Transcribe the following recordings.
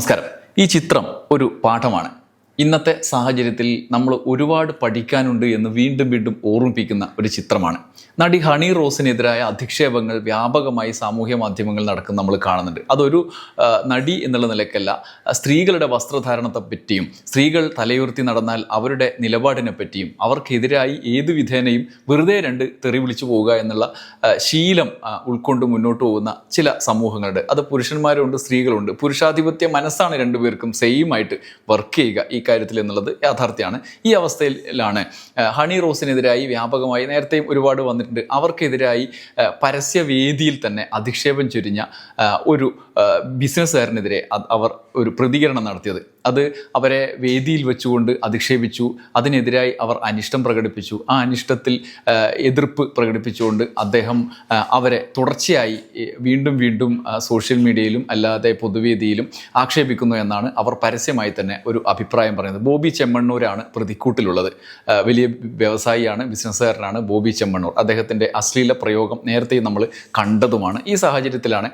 നമസ്കാരം. ഈ ചിത്രം ഒരു പാഠമാണ്. ഇന്നത്തെ സാഹചര്യത്തിൽ നമ്മൾ ഒരുപാട് പഠിക്കാനുണ്ട് എന്ന് വീണ്ടും വീണ്ടും ഓർമ്മിപ്പിക്കുന്ന ഒരു ചിത്രമാണ്. നടി ഹണി റോസിനെതിരായ അധിക്ഷേപങ്ങൾ വ്യാപകമായി സാമൂഹ്യ മാധ്യമങ്ങൾ നടക്കുന്ന നമ്മൾ കാണുന്നുണ്ട്. അതൊരു നടി എന്നുള്ള നിലയ്ക്കല്ല സ്ത്രീകളുടെ വസ്ത്രധാരണത്തെ പറ്റിയും സ്ത്രീകൾ തലയുയർത്തി നടന്നാൽ അവരുടെ നിലപാടിനെ പറ്റിയും അവർക്കെതിരായി ഏത് വിധേനയും വെറുതെ രണ്ട് തെറി വിളിച്ചു പോവുക എന്നുള്ള ശീലം ഉൾക്കൊണ്ട് മുന്നോട്ട് പോകുന്ന ചില സമൂഹങ്ങളുണ്ട്. അത് പുരുഷന്മാരുണ്ട് സ്ത്രീകളുണ്ട്. പുരുഷാധിപത്യ മനസ്സാണ് രണ്ടുപേർക്കും സെയിം ആയിട്ട് വർക്ക് ചെയ്യുക ഈ കാര്യത്തിൽ എന്നുള്ളത് യാഥാർത്ഥ്യമാണ്. ഈ അവസ്ഥയിലാണ് ഹണി റോസിനെതിരായി വ്യാപകമായി നേരത്തെയും ഒരുപാട് വന്നിട്ടുണ്ട്. അവർക്കെതിരായി പരസ്യ പരസ്യവേദിയിൽ തന്നെ അധിക്ഷേപം ചൊരിഞ്ഞ ഒരു ബിസിനസ്സുകാരനെതിരെ അവർ ഒരു പ്രതികരണം നടത്തിയത്. അത് അവരെ വേദിയിൽ വെച്ചുകൊണ്ട് അധിക്ഷേപിച്ചു. അതിനെതിരായി അവർ അനിഷ്ടം പ്രകടിപ്പിച്ചു. ആ അനിഷ്ടത്തിൽ എതിർപ്പ് പ്രകടിപ്പിച്ചുകൊണ്ട് അദ്ദേഹം അവരെ തുടർച്ചയായി വീണ്ടും വീണ്ടും സോഷ്യൽ മീഡിയയിലും അല്ലാതെ പൊതുവേദിയിലും ആക്ഷേപിക്കുന്നു എന്നാണ് അവർ പരസ്യമായി തന്നെ ഒരു അഭിപ്രായം പറയുന്നത്. ബോബി ചെമ്മണ്ണൂരാണ് പ്രതിക്കൂട്ടിലുള്ളത്. വലിയ വ്യവസായിയാണ് ബിസിനസ്സുകാരനാണ് ബോബി ചെമ്മണ്ണൂർ. അദ്ദേഹത്തിന്റെ അശ്ലീല പ്രയോഗം നേരത്തെ നമ്മൾ കണ്ടതുമാണ്. ഈ സാഹചര്യത്തിലാണ്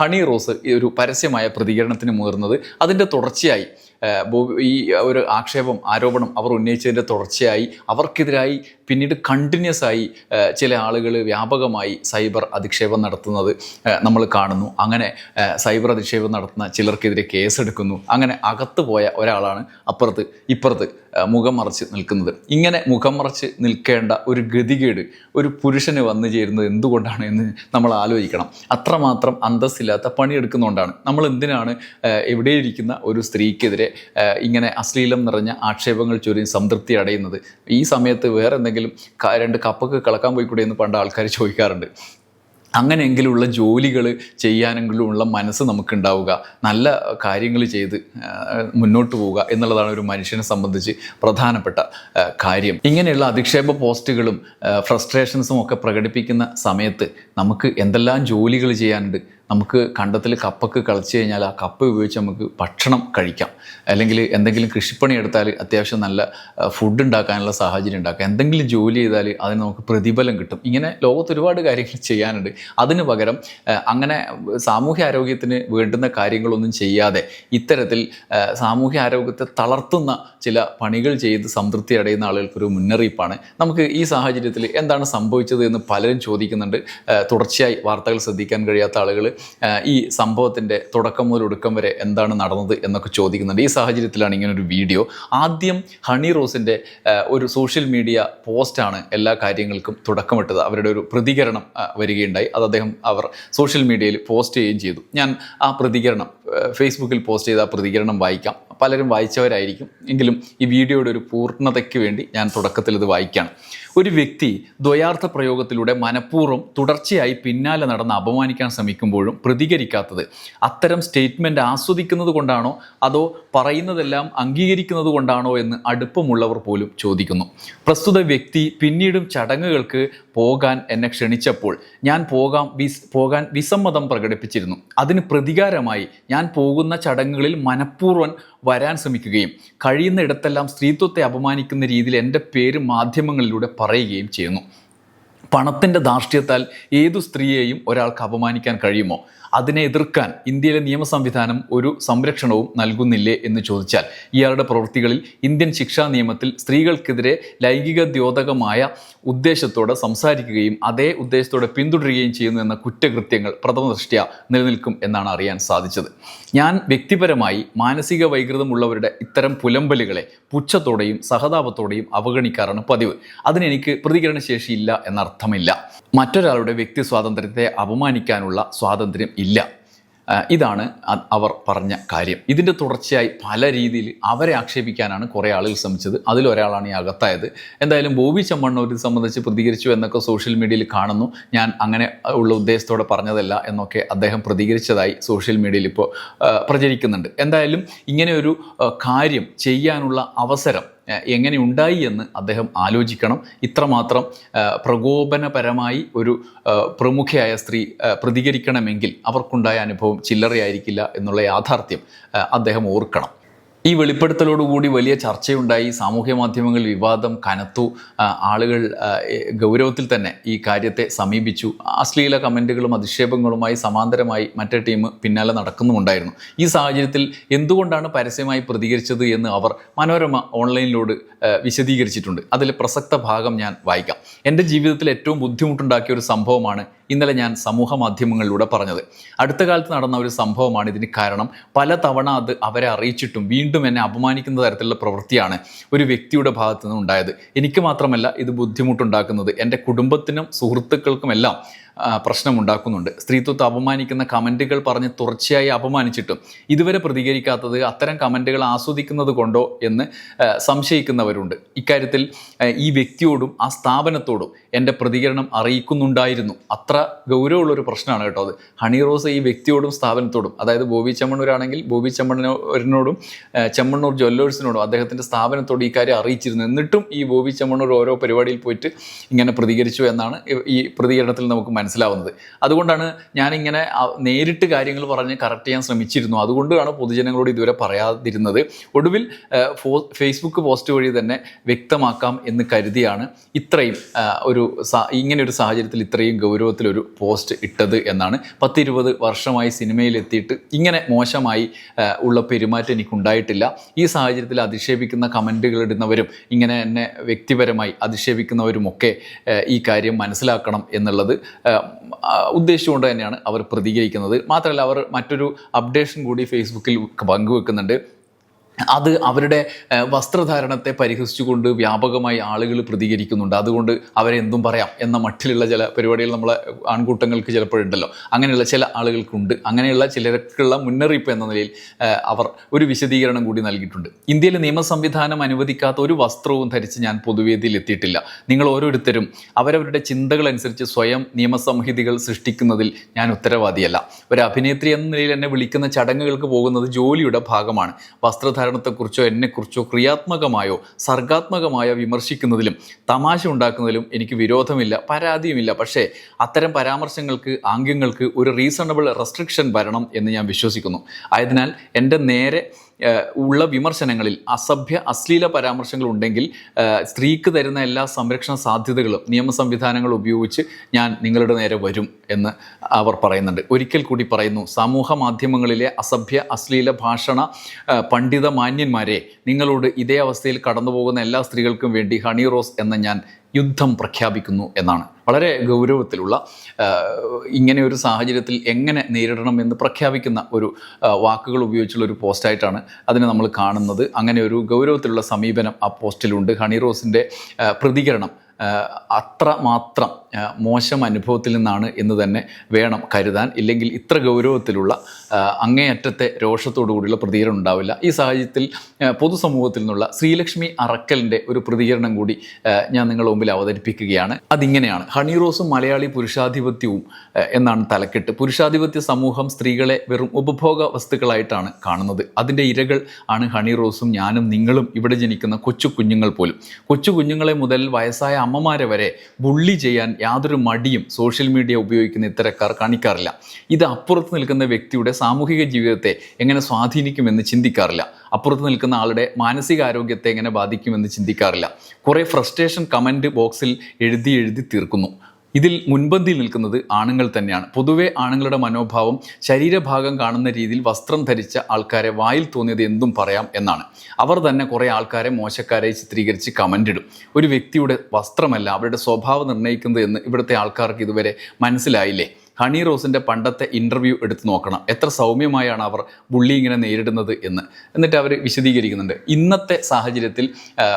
ഹണി റോസ് ഒരു പരസ്യമായ പ്രതികരണത്തിന് മുതിർന്നത്. അതിന്റെ തുടർച്ചയായി ഈ ഒരു ആക്ഷേപം ആരോപണം അവർ ഉന്നയിച്ചതിന്റെ തുടർച്ചയായി അവർക്കെതിരായി പിന്നീട് കണ്ടിന്യൂസ് ആയി ചില ആളുകൾ വ്യാപകമായി സൈബർ അധിക്ഷേപം നടത്തുന്നത് നമ്മൾ കാണുന്നു. അങ്ങനെ സൈബർ അധിക്ഷേപം നടത്തുന്ന ചിലർക്കെതിരെ കേസെടുക്കുന്നു. അങ്ങനെ അകത്തു പോയ ഒരാളാണ് അപ്പുറത്ത് ഇപ്പുറത്ത് മുഖം മറച്ച് നിൽക്കുന്നത്. ഇങ്ങനെ മുഖം മറച്ച് നിൽക്കേണ്ട ഒരു ഗതികേട് ഒരു പുരുഷന് വന്നു ചേരുന്നത് എന്തുകൊണ്ടാണ് എന്ന് നമ്മൾ ആലോചിക്കണം. അത്രമാത്രം അന്തസ്സില്ലാത്ത പണിയെടുക്കുന്നതുകൊണ്ടാണ് നമ്മൾ എന്തിനാണ് എവിടെയിരിക്കുന്ന ഒരു സ്ത്രീക്കെതിരെ ഇങ്ങനെ അശ്ലീലം നിറഞ്ഞ ആക്ഷേപങ്ങൾ ചൊരിഞ്ഞ് സംതൃപ്തി അടയുന്നത്. ഈ സമയത്ത് വേറെ എന്തെങ്കിലും രണ്ട് കപ്പൊക്കെ കളക്കാൻ പോയിക്കൂടെ എന്ന് പണ്ട് ആൾക്കാർ ചോദിക്കാറുണ്ട്. അങ്ങനെയെങ്കിലുള്ള ജോലികൾ ചെയ്യാനെങ്കിലുമുള്ള മനസ്സ് നമുക്കുണ്ടാവുക. നല്ല കാര്യങ്ങൾ ചെയ്ത് മുന്നോട്ട് പോവുക എന്നുള്ളതാണ് ഒരു മനുഷ്യനെ സംബന്ധിച്ച് പ്രധാനപ്പെട്ട കാര്യം. ഇങ്ങനെയുള്ള അധിക്ഷേപ പോസ്റ്റുകളും ഫ്രസ്ട്രേഷൻസും ഒക്കെ പ്രകടിപ്പിക്കുന്ന സമയത്ത് നമുക്ക് എന്തെല്ലാം ജോലികൾ ചെയ്യാനുണ്ട് നമുക്ക് കണ്ടത്തിൽ കപ്പൊക്കെ കളിച്ചു കഴിഞ്ഞാൽ ആ കപ്പ് ഉപയോഗിച്ച് നമുക്ക് ഭക്ഷണം കഴിക്കാം. അല്ലെങ്കിൽ എന്തെങ്കിലും കൃഷിപ്പണി എടുത്താൽ അത്യാവശ്യം നല്ല ഫുഡ് ഉണ്ടാക്കാനുള്ള സാഹചര്യം ഉണ്ടാക്കാം. എന്തെങ്കിലും ജോലി ചെയ്താൽ അതിന് നമുക്ക് പ്രതിഫലം കിട്ടും. ഇങ്ങനെ ലോകത്ത് ഒരുപാട് കാര്യങ്ങൾ ചെയ്യാനുണ്ട്. അതിന് പകരം അങ്ങനെ സാമൂഹ്യ ആരോഗ്യത്തിന് വേണ്ടുന്ന കാര്യങ്ങളൊന്നും ചെയ്യാതെ ഇത്തരത്തിൽ സാമൂഹ്യ ആരോഗ്യത്തെ തളർത്തുന്ന ചില പണികൾ ചെയ്ത് സംതൃപ്തി അടയുന്ന ആളുകൾക്കൊരു മുന്നറിയിപ്പാണ്. നമുക്ക് ഈ സാഹചര്യത്തിൽ എന്താണ് സംഭവിച്ചത് എന്ന് പലരും ചോദിക്കുന്നുണ്ട്. തുടർച്ചയായി വാർത്തകൾ ശ്രദ്ധിക്കാൻ കഴിയാത്ത ആളുകൾ ഈ സംഭവത്തിന്റെ തുടക്കം മുതൽ ഒടുക്കം വരെ എന്താണ് നടന്നത് എന്നൊക്കെ ചോദിക്കുന്നുണ്ട്. ഈ സാഹചര്യത്തിലാണ് ഇങ്ങനെ ഒരു വീഡിയോ. ആദ്യം ഹണി റോസിന്റെ ഒരു സോഷ്യൽ മീഡിയ പോസ്റ്റാണ് എല്ലാ കാര്യങ്ങൾക്കും തുടക്കമിട്ടത്. അവരുടെ ഒരു പ്രതികരണം വരികയുണ്ടായി. അത് അദ്ദേഹം അവർ സോഷ്യൽ മീഡിയയിൽ പോസ്റ്റ് ചെയ്യുകയും ചെയ്തു. ഞാൻ ആ പ്രതികരണം ഫേസ്ബുക്കിൽ പോസ്റ്റ് ചെയ്ത ആ പ്രതികരണം വായിക്കാം. പലരും വായിച്ചവരായിരിക്കും. എങ്കിലും ഈ വീഡിയോയുടെ ഒരു പൂർണതയ്ക്ക് വേണ്ടി ഞാൻ തുടക്കത്തിൽ ഇത് വായിക്കുകയാണ്. ഒരു വ്യക്തി ദ്വയാർത്ഥ പ്രയോഗത്തിലൂടെ മനഃപൂർവം തുടർച്ചയായി പിന്നാലെ നടന്ന് അപമാനിക്കാൻ ശ്രമിക്കുമ്പോഴും പ്രതികരിക്കാത്തത് അത്തരം സ്റ്റേറ്റ്മെന്റ് ആസ്വദിക്കുന്നത് കൊണ്ടാണോ അതോ പറയുന്നതെല്ലാം അംഗീകരിക്കുന്നത് കൊണ്ടാണോ എന്ന് അടുപ്പമുള്ളവർ പോലും ചോദിക്കുന്നു. പ്രസ്തുത വ്യക്തി പിന്നീടും ചടങ്ങുകൾക്ക് പോകാൻ എന്നെ ക്ഷണിച്ചപ്പോൾ ഞാൻ പോകാം വിസ് പോകാൻ വിസമ്മതം പ്രകടിപ്പിച്ചിരുന്നു. അതിന് പ്രതികാരമായി ഞാൻ പോകുന്ന ചടങ്ങുകളിൽ മനഃപൂർവം വരാൻ ശ്രമിക്കുകയും കഴിയുന്ന ഇടത്തെല്ലാം സ്ത്രീത്വത്തെ അപമാനിക്കുന്ന രീതിയിൽ എന്റെ പേര് മാധ്യമങ്ങളിലൂടെ പറയുകയും ചെയ്യുന്നു. പണത്തിന്റെ ധാർഷ്ട്യത്താൽ ഏതു സ്ത്രീയെയും ഒരാൾക്ക് അപമാനിക്കാൻ കഴിയുമോ? അതിനെ എതിർക്കാൻ ഇന്ത്യയിലെ നിയമ സംവിധാനം ഒരു സംരക്ഷണവും നൽകുന്നില്ലേ എന്ന് ചോദിച്ചാൽ ഇയാളുടെ പ്രവൃത്തികളിൽ ഇന്ത്യൻ ശിക്ഷാ നിയമത്തിൽ സ്ത്രീകൾക്കെതിരെ ലൈംഗിക ദ്യോതകമായ ഉദ്ദേശത്തോടെ സംസാരിക്കുകയും അതേ ഉദ്ദേശത്തോടെ പിന്തുടരുകയും ചെയ്യുന്നു എന്ന കുറ്റകൃത്യങ്ങൾ പ്രഥമ ദൃഷ്ട്യാ നിലനിൽക്കും എന്നാണ് അറിയാൻ സാധിച്ചത്. ഞാൻ വ്യക്തിപരമായി മാനസിക വൈകൃതമുള്ളവരുടെ ഇത്തരം പുലമ്പലുകളെ പുച്ഛത്തോടെയും സഹതാപത്തോടെയും അവഗണിക്കാറാണ് പതിവ്. അതിനെനിക്ക് പ്രതികരണശേഷിയില്ല എന്നർത്ഥമില്ല. മറ്റൊരാളുടെ വ്യക്തി സ്വാതന്ത്ര്യത്തെ അപമാനിക്കാനുള്ള സ്വാതന്ത്ര്യം ഇല്ല. ഇതാണ് അവർ പറഞ്ഞ കാര്യം. ഇതിന്റെ തുടർച്ചയായി പല രീതിയിൽ അവരെ ആക്ഷേപിക്കാനാണ് കുറേ ആളുകൾ ശ്രമിച്ചത്. അതിലൊരാളാണ് ഈ അകത്തായത്. എന്തായാലും ബോബി ചെമ്മണ്ണൂരിനെ സംബന്ധിച്ച് പ്രതികരിച്ചു എന്നൊക്കെ സോഷ്യൽ മീഡിയയിൽ കാണുന്നു. ഞാൻ അങ്ങനെ ഉള്ള ഉദ്ദേശത്തോടെ പറഞ്ഞതല്ല എന്നൊക്കെ അദ്ദേഹം പ്രതികരിച്ചതായി സോഷ്യൽ മീഡിയയിൽ ഇപ്പോൾ പ്രചരിക്കുന്നുണ്ട്. എന്തായാലും ഇങ്ങനെയൊരു കാര്യം ചെയ്യാനുള്ള അവസരം എങ്ങനെ ഉണ്ടായി എന്ന് അദ്ദേഹം ആലോചിക്കണം. ഇത്രമാത്രം പ്രകോപനപരമായി ഒരു പ്രമുഖയായ സ്ത്രീ പ്രതികരിക്കണമെങ്കിൽ അവർക്കുണ്ടായ അനുഭവം ചില്ലറയായിരിക്കില്ല എന്നുള്ള യാഥാർത്ഥ്യം അദ്ദേഹം ഓർക്കണം. ഈ വെളിപ്പെടുത്തലോടുകൂടി വലിയ ചർച്ചയുണ്ടായി. സാമൂഹ്യ മാധ്യമങ്ങളിൽ വിവാദം കനത്തു. ആളുകൾ ഗൗരവത്തിൽ തന്നെ ഈ കാര്യത്തെ സമീപിച്ചു. അശ്ലീല കമന്റുകളും അധിക്ഷേപങ്ങളുമായി സമാന്തരമായി മറ്റേ ടീം പിന്നാലെ നടക്കുന്നുമുണ്ടായിരുന്നു. ഈ സാഹചര്യത്തിൽ എന്തുകൊണ്ടാണ് പരസ്യമായി പ്രതികരിച്ചത് എന്ന് അവർ മനോരമ ഓൺലൈനിലോട് വിശദീകരിച്ചിട്ടുണ്ട്. അതിൽ പ്രസക്ത ഭാഗം ഞാൻ വായിക്കാം. എന്റെ ജീവിതത്തിൽ ഏറ്റവും ബുദ്ധിമുട്ടുണ്ടാക്കിയ ഒരു സംഭവമാണ് ഇന്നലെ ഞാൻ സമൂഹ മാധ്യമങ്ങളിലൂടെ പറഞ്ഞത്. അടുത്ത കാലത്ത് നടന്ന ഒരു സംഭവമാണ് ഇതിന് കാരണം. പല തവണ അത് അവരെ അറിയിച്ചിട്ടും വീണ്ടും എന്നെ അപമാനിക്കുന്ന തരത്തിലുള്ള പ്രവൃത്തിയാണ് ഒരു വ്യക്തിയുടെ ഭാഗത്തു നിന്ന് ഉണ്ടായത് എനിക്ക് മാത്രമല്ല ഇത് ബുദ്ധിമുട്ടുണ്ടാക്കുന്നത്. എന്റെ കുടുംബത്തിനും സുഹൃത്തുക്കൾക്കുമെല്ലാം ആ, പ്രശ്നമുണ്ടാക്കുന്നുണ്ട്. സ്ത്രീത്വത്തെ അപമാനിക്കുന്ന കമന്റുകൾ പറഞ്ഞ് തുടർച്ചയായി അപമാനിച്ചിട്ടും ഇതുവരെ പ്രതികരിക്കാത്തത് അത്തരം കമന്റുകൾ ആസ്വദിക്കുന്നത് കൊണ്ടോ എന്ന് സംശയിക്കുന്നവരുണ്ട്. ഇക്കാര്യത്തിൽ ഈ വ്യക്തിയോടും ആ സ്ഥാപനത്തോടും എന്റെ പ്രതികരണം അറിയിക്കുന്നുണ്ടായിരുന്നു. അത്ര ഗൗരവമുള്ളൊരു പ്രശ്നമാണ് കേട്ടോ അത്. ഹണി റോസ് ഈ വ്യക്തിയോടും സ്ഥാപനത്തോടും അതായത് ബോബി ചെമ്മണ്ണൂരാണെങ്കിൽ ബോബി ചെമ്മണ്ണൂരിനോടും ചെമ്മണ്ണൂർ ജ്വല്ലേഴ്സിനോടും അദ്ദേഹത്തിന്റെ സ്ഥാപനത്തോട് ഈ കാര്യം അറിയിച്ചിരുന്നു. എന്നിട്ടും ഈ ബോബി ചെമ്മണ്ണൂർ ഓരോ പരിപാടിയിൽ പോയിട്ട് ഇങ്ങനെ പ്രതികരിച്ചു എന്നാണ് ഈ പ്രതികരണത്തിൽ നമുക്ക് മനസ്സിലാവുന്നത്. അതുകൊണ്ടാണ് ഞാനിങ്ങനെ നേരിട്ട് കാര്യങ്ങൾ പറഞ്ഞ് കറക്റ്റ് ചെയ്യാൻ ശ്രമിച്ചിരുന്നു. അതുകൊണ്ടാണ് പൊതുജനങ്ങളോട് ഇതുവരെ പറയാതിരുന്നത്. ഒടുവിൽ ഫേസ്ബുക്ക് പോസ്റ്റ് വഴി തന്നെ വ്യക്തമാക്കാം എന്ന് കരുതിയാണ് ഇത്രയും ഒരു ഇങ്ങനെ ഒരു സാഹചര്യത്തിൽ ഇത്രയും ഗൗരവത്തിലൊരു പോസ്റ്റ് ഇട്ടത് എന്നാണ്. പത്തിരുപത് വർഷമായി സിനിമയിലെത്തിയിട്ട് ഇങ്ങനെ മോശമായി ഉള്ള പെരുമാറ്റം എനിക്കുണ്ടായിട്ടില്ല. ഈ സാഹചര്യത്തിൽ അധിക്ഷേപിക്കുന്ന കമന്റുകൾ ഇടുന്നവരും ഇങ്ങനെ എന്നെ വ്യക്തിപരമായി അധിക്ഷേപിക്കുന്നവരുമൊക്കെ ഈ കാര്യം മനസ്സിലാക്കണം എന്നുള്ളത് ഉദ്ദേശിച്ചുകൊണ്ട് തന്നെയാണ് അവർ പ്രതികരിക്കുന്നത്. മാത്രമല്ല അവർ മറ്റൊരു അപ്ഡേഷൻ കൂടി ഫേസ്ബുക്കിൽ പങ്കുവെക്കുന്നുണ്ട്. അത് അവരുടെ വസ്ത്രധാരണത്തെ പരിഹസിച്ചുകൊണ്ട് വ്യാപകമായി ആളുകൾ പ്രതികരിക്കുന്നുണ്ട്. അതുകൊണ്ട് അവരെന്തും പറയാം എന്ന മട്ടിലുള്ള ചില പരിപാടികൾ നമ്മളെ ആൺകൂട്ടങ്ങൾക്ക് ചിലപ്പോഴുണ്ടല്ലോ. അങ്ങനെയുള്ള ചില ആളുകൾക്കുണ്ട്. അങ്ങനെയുള്ള ചിലർക്കുള്ള മുന്നറിയിപ്പ് എന്ന നിലയിൽ അവർ ഒരു വിശദീകരണം കൂടി നൽകിയിട്ടുണ്ട്. ഇന്ത്യയിലെ നിയമ സംവിധാനം അനുവദിക്കാത്ത ഒരു വസ്ത്രവും ധരിച്ച് ഞാൻ പൊതുവേദിയിൽ എത്തിയിട്ടില്ല. നിങ്ങൾ ഓരോരുത്തരും അവരവരുടെ ചിന്തകളനുസരിച്ച് സ്വയം നിയമസംഹിതികൾ സൃഷ്ടിക്കുന്നതിൽ ഞാൻ ഉത്തരവാദിയല്ല. ഒരു അഭിനേത്രി എന്ന നിലയിൽ എന്നെ വിളിക്കുന്ന ചടങ്ങുകൾക്ക് പോകുന്നത് ജോലിയുടെ ഭാഗമാണ്. വസ്ത്രധാരണത്തെക്കുറിച്ചോ എന്നെക്കുറിച്ചോ ക്രിയാത്മകമായോ സർഗാത്മകമായോ വിമർശിക്കുന്നതിലും തമാശ ഉണ്ടാക്കുന്നതിലും എനിക്ക് വിരോധമില്ല പരാതിയുമില്ല. പക്ഷേ അത്തരം പരാമർശങ്ങൾക്ക് ആംഗ്യങ്ങൾക്ക് ഒരു റീസണബിൾ റെസ്ട്രിക്ഷൻ വരണം എന്ന് ഞാൻ വിശ്വസിക്കുന്നു. ആയതിനാൽ എന്റെ നേരെ ഉള്ള വിമർശനങ്ങളിൽ അസഭ്യ അശ്ലീല പരാമർശങ്ങൾ ഉണ്ടെങ്കിൽ സ്ത്രീക്ക് തരുന്ന എല്ലാ സംരക്ഷണ സാധ്യതകളും നിയമ സംവിധാനങ്ങൾ ഉപയോഗിച്ച് ഞാൻ നിങ്ങളുടെ നേരെ വരും എന്ന് അവർ പറയുന്നുണ്ട്. ഒരിക്കൽ കൂടി പറയുന്നു സമൂഹ മാധ്യമങ്ങളിലെ അസഭ്യ അശ്ലീല ഭാഷണ പണ്ഡിത മാന്യന്മാരെ നിങ്ങളോട് ഇതേ അവസ്ഥയിൽ കടന്നു പോകുന്ന എല്ലാ സ്ത്രീകൾക്കും വേണ്ടി ഹണി റോസ് എന്ന ഞാൻ യുദ്ധം പ്രഖ്യാപിക്കുന്നു എന്നാണ്. വളരെ ഗൗരവത്തിലുള്ള ഇങ്ങനെ ഒരു സാഹചര്യത്തിൽ എങ്ങനെ നേരിടണം എന്ന് പ്രഖ്യാപിക്കുന്ന ഒരു വാക്കുകൾ ഉപയോഗിച്ചുള്ള ഒരു പോസ്റ്റായിട്ടാണ് അതിനെ നമ്മൾ കാണുന്നത്. അങ്ങനെ ഒരു ഗൗരവത്തിലുള്ള സമീപനം ആ പോസ്റ്റിലുണ്ട്. ഹണി റോസിന്റെ പ്രതികരണം അത്രമാത്രം മോശം അനുഭവത്തിൽ നിന്നാണ് എന്ന് തന്നെ വേണം കരുതാൻ. ഇല്ലെങ്കിൽ ഇത്ര ഗൗരവത്തിലുള്ള അങ്ങേയറ്റത്തെ രോഷത്തോടു കൂടിയുള്ള പ്രതികരണം ഉണ്ടാവില്ല. ഈ സാഹചര്യത്തിൽ പൊതുസമൂഹത്തിൽ നിന്നുള്ള ശ്രീലക്ഷ്മി അറക്കലിന്റെ ഒരു പ്രതികരണം കൂടി ഞാൻ നിങ്ങളുടെ മുമ്പിൽ അവതരിപ്പിക്കുകയാണ്. അതിങ്ങനെയാണ്. ഹണി റോസും മലയാളി പുരുഷാധിപത്യവും എന്നാണ് തലക്കെട്ട്. പുരുഷാധിപത്യ സമൂഹം സ്ത്രീകളെ വെറും ഉപഭോഗ വസ്തുക്കളായിട്ടാണ് കാണുന്നത്. അതിന്റെ ഇരകൾ ആണ് ഹണി റോസും ഞാനും നിങ്ങളും ഇവിടെ ജനിക്കുന്ന കൊച്ചു കുഞ്ഞുങ്ങൾ പോലും. കൊച്ചു കുഞ്ഞുങ്ങളെ മുതൽ വയസ്സായ അമ്മമാരെ വരെ ബുള്ളി ചെയ്യാൻ യാതൊരു മടിയും സോഷ്യൽ മീഡിയ ഉപയോഗിക്കുന്ന ഇത്തരക്കാർ കാണിക്കാറില്ല. ഇത് അപ്പുറത്ത് നിൽക്കുന്ന വ്യക്തിയുടെ സാമൂഹിക ജീവിതത്തെ എങ്ങനെ സ്വാധീനിക്കുമെന്ന് ചിന്തിക്കാറില്ല. അപ്പുറത്ത് നിൽക്കുന്ന ആളുടെ മാനസികാരോഗ്യത്തെ എങ്ങനെ ബാധിക്കുമെന്ന് ചിന്തിക്കാറില്ല. കുറേ ഫ്രസ്ട്രേഷൻ കമന്റ് ബോക്സിൽ എഴുതി എഴുതി തീർക്കുന്നു. ഇതിൽ മുൻപന്തിയിൽ നിൽക്കുന്നത് ആണുങ്ങൾ തന്നെയാണ്. പൊതുവെ ആണുങ്ങളുടെ മനോഭാവം ശരീരഭാഗം കാണുന്ന രീതിയിൽ വസ്ത്രം ധരിച്ച ആൾക്കാരെ വായിൽ തോന്നിയത് എന്തും പറയാം എന്നാണ്. അവർ തന്നെ കുറേ ആൾക്കാരെ മോശക്കാരെ ചിത്രീകരിച്ച് കമന്റ് ഇടും. ഒരു വ്യക്തിയുടെ വസ്ത്രമല്ല അവരുടെ സ്വഭാവം നിർണയിക്കുന്നത് എന്ന് ഇവിടുത്തെ ആൾക്കാർക്ക് ഇതുവരെ മനസ്സിലായില്ലേ? ഹണി റോസിന്റെ പണ്ടത്തെ ഇന്റർവ്യൂ എടുത്ത് നോക്കണം. എത്ര സൗമ്യമായാണ് അവർ ബുള്ളിങ്ങിനെ നേരിടുന്നത് എന്ന്. എന്നിട്ട് അവർ വിശദീകരിക്കുന്നുണ്ട്. ഇന്നത്തെ സാഹചര്യത്തിൽ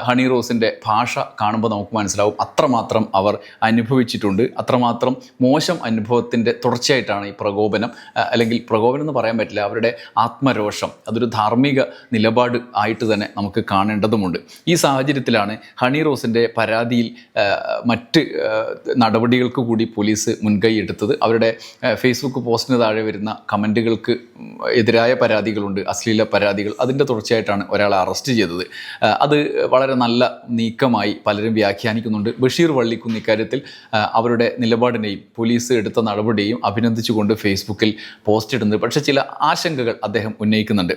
ഹണി റോസിന്റെ ഭാഷ കാണുമ്പോൾ നമുക്ക് മനസ്സിലാവും അത്രമാത്രം അവർ അനുഭവിച്ചിട്ടുണ്ട്. അത്രമാത്രം മോശം അനുഭവത്തിന്റെ തുടർച്ചയായിട്ടാണ് ഈ പ്രകോപനം അല്ലെങ്കിൽ പ്രകോപനം എന്ന് പറയാൻ പറ്റില്ല അവരുടെ ആത്മരോഷം. അതൊരു ധാർമ്മിക നിലപാട് ആയിട്ട് തന്നെ നമുക്ക് കാണേണ്ടതുമുണ്ട്. ഈ സാഹചര്യത്തിലാണ് ഹണി റോസിന്റെ പരാതിയിൽ മറ്റ് നടപടികൾക്ക് കൂടി പോലീസ് മുൻകൈ എടുത്തത്. അവരുടെ ആ, ഫേസ്ബുക്ക് പോസ്റ്റിന് താഴെ വരുന്ന കമന്റുകൾക്ക് എതിരായ പരാതികളുണ്ട് അശ്ലീല പരാതികൾ അതിന്റെ തുടർച്ചയായിട്ടാണ് ഒരാളെ അറസ്റ്റ് ചെയ്തത്. അത് വളരെ നല്ല നീക്കമായി പലരും വ്യാഖ്യാനിക്കുന്നുണ്ട്. ബഷീർ വള്ളിക്കുന്ന് ഇക്കാര്യത്തിൽ അവരുടെ നിലപാടിനെയും പോലീസ് എടുത്ത നടപടിയെയും അഭിനന്ദിച്ചുകൊണ്ട് ഫേസ്ബുക്കിൽ പോസ്റ്റ് ഇടുന്നത് പക്ഷേ ചില ആശങ്കകൾ അദ്ദേഹം ഉന്നയിക്കുന്നുണ്ട്.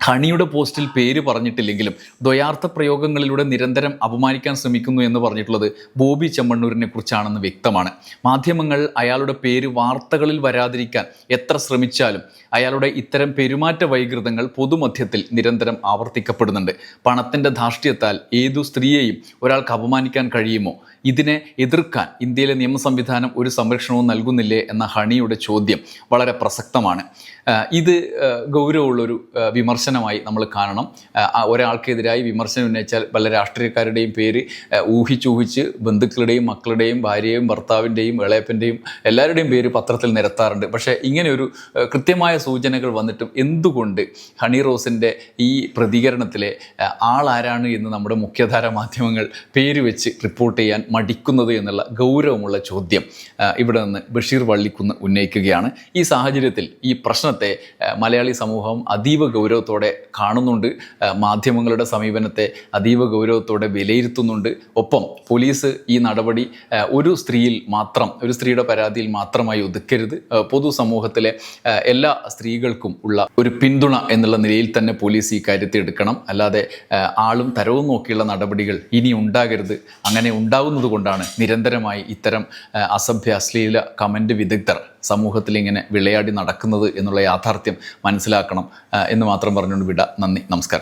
ഹണിയുടെ പോസ്റ്റിൽ പേര് പറഞ്ഞിട്ടില്ലെങ്കിലും ദ്വയാർത്ഥ പ്രയോഗങ്ങളിലൂടെ നിരന്തരം അപമാനിക്കാൻ ശ്രമിക്കുന്നു എന്ന് പറഞ്ഞിട്ടുള്ളത് ബോബി ചെമ്മണ്ണൂരിനെ കുറിച്ചാണെന്ന് വ്യക്തമാണ്. മാധ്യമങ്ങൾ അയാളുടെ പേര് വാർത്തകളിൽ വരാതിരിക്കാൻ എത്ര ശ്രമിച്ചാലും അയാളുടെ ഇത്തരം പെരുമാറ്റ വൈകൃതങ്ങൾ പൊതുമധ്യത്തിൽ നിരന്തരം ആവർത്തിക്കപ്പെടുന്നുണ്ട്. പണത്തിന്റെ ധാർഷ്ട്യത്താൽ ഏതു സ്ത്രീയെയും ഒരാൾക്ക് അപമാനിക്കാൻ കഴിയുമോ? ഇതിനെ എതിർക്കാൻ ഇന്ത്യയിലെ നിയമ സംവിധാനം ഒരു സംരക്ഷണവും നൽകുന്നില്ലേ എന്ന ഹണിയുടെ ചോദ്യം വളരെ പ്രസക്തമാണ്. ഇത് ഗൗരവമുള്ളൊരു വിമർശനമായി നമ്മൾ കാണണം. ഒരാൾക്കെതിരായി വിമർശനം ഉന്നയിച്ചാൽ പല രാഷ്ട്രീയക്കാരുടെയും പേര് ഊഹിച്ചൂഹിച്ച് ബന്ധുക്കളുടെയും മക്കളുടെയും ഭാര്യയും ഭർത്താവിന്റെയും ഇളയപ്പന്റെയും എല്ലാവരുടെയും പേര് പത്രത്തിൽ നിരത്താറുണ്ട്. പക്ഷേ ഇങ്ങനെയൊരു കൃത്യമായ സൂചനകൾ വന്നിട്ടും എന്തുകൊണ്ട് ഹണി റോസിന്റെ ഈ പ്രതികരണത്തിലെ ആളാരാണ് എന്ന് നമ്മുടെ മുഖ്യധാര മാധ്യമങ്ങൾ പേര് വെച്ച് റിപ്പോർട്ട് ചെയ്യാൻ മടിക്കുന്നത് എന്നുള്ള ഗൗരവമുള്ള ചോദ്യം ഇവിടെ നിന്ന് ബഷീർ വള്ളിക്കുന്ന് ഉന്നയിക്കുകയാണ്. ഈ സാഹചര്യത്തിൽ ഈ പ്രശ്നത്തെ മലയാളി സമൂഹം അതീവ ഗൗരവത്തോടെ കാണുന്നുണ്ട് മാധ്യമങ്ങളുടെ സമീപനത്തെ അതീവ ഗൗരവത്തോടെ വിലയിരുത്തുന്നുണ്ട്. ഒപ്പം പോലീസ് ഈ നടപടി ഒരു സ്ത്രീയിൽ മാത്രം ഒരു സ്ത്രീയുടെ പരാതിയിൽ മാത്രമായി ഒതുക്കരുത്. പൊതുസമൂഹത്തിലെ എല്ലാ സ്ത്രീകൾക്കും ഉള്ള ഒരു പിന്തുണ എന്നുള്ള നിലയിൽ തന്നെ പോലീസ് ഈ കാര്യത്തെ എടുക്കണം. അല്ലാതെ ആളും തരവും നോക്കിയുള്ള നടപടികൾ ഇനി ഉണ്ടാകരുത്. അങ്ങനെ ഉണ്ടാകുന്നത് കൊണ്ടാണ് നിരന്തരമായി ഇത്തരം അസഭ്യ അശ്ലീല കമന്റ് വിദഗ്ധർ സമൂഹത്തിൽ ഇങ്ങനെ വിളയാടി നടക്കുന്നത് എന്നുള്ള യാഥാർത്ഥ്യം മനസ്സിലാക്കണം എന്ന് മാത്രം പറഞ്ഞുകൊണ്ട് വിട. നന്ദി. നമസ്കാരം.